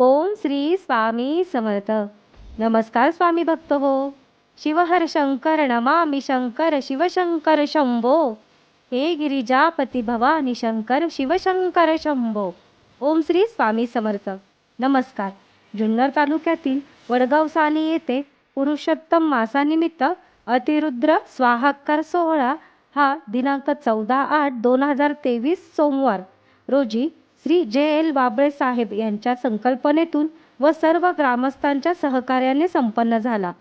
ओम श्री स्वामी समर्थ. नमस्कार स्वामी भक्त हो. शिवहर शंकर नमामि शंकर शिवशंकर शंभो. हे गिरिजापती भवानी शंकर शिवशंकर शंभो. ओम श्री स्वामी समर्थ. नमस्कार. जुन्नर तालुक्यातील वडगाव साली येथे पुरुषोत्तम मासानिमित्त अतिरुद्र स्वाहाकार सोहळा हा दिनांक चौदा आठ दोन हजार तेवीस सोमवार रोजी श्री जे एल बाबळे साहेब यांच्या संकल्पनेतून व सर्व ग्रामस्थांच्या सहकार्याने संपन्न झाला.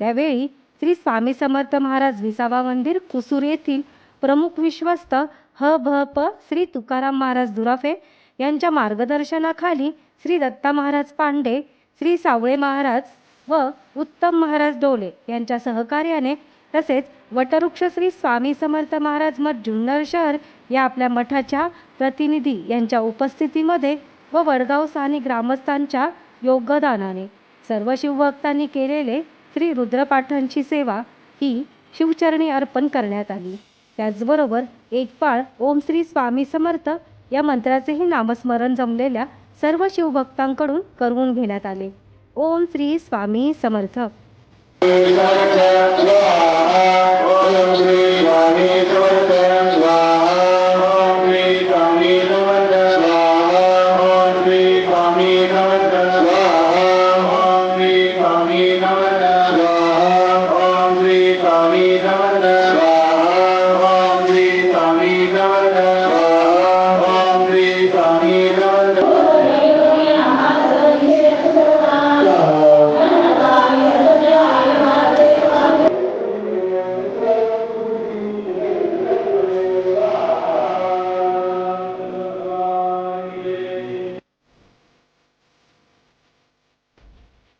त्यावेळी श्री स्वामी समर्थ महाराज विसावा मंदिर कुसूर येथील प्रमुख विश्वस्त ह भ प श्री तुकाराम महाराज दुराफे यांच्या मार्गदर्शनाखाली श्री दत्ता महाराज पांडे श्री सावळे महाराज व उत्तम महाराज डोले यांच्या सहकार्याने तसेच वटवृक्ष श्री स्वामी समर्थ महाराज मठ जुन्नर शहर या आपल्या मठाच्या प्रतिनिधी यांच्या उपस्थितीमध्ये व वडगाव स्थानिक ग्रामस्थांच्या योगदानाने सर्व शिवभक्तांनी केलेले श्री रुद्रपाठांची सेवा ही शिवचरणी अर्पण करण्यात आली. त्याचबरोबर एक पाळ ओम श्री स्वामी समर्थ या मंत्राचेही नामस्मरण जमलेल्या सर्व शिवभक्तांकडून करून घेण्यात आले. ओम श्री स्वामी समर्थ. Amen.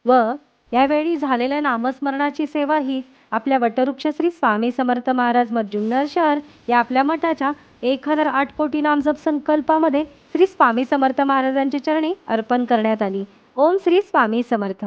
व यावेळी झालेल्या नामस्मरणाची सेवा ही आपल्या वटवृक्ष श्री स्वामी समर्थ महाराज मठ जुन्नर शहर या आपल्या मठाच्या एक हजार आठ कोटी नामजप संकल्पामध्ये श्री स्वामी समर्थ महाराजांच्या चरणी अर्पण करण्यात आली. ओम श्री स्वामी समर्थ.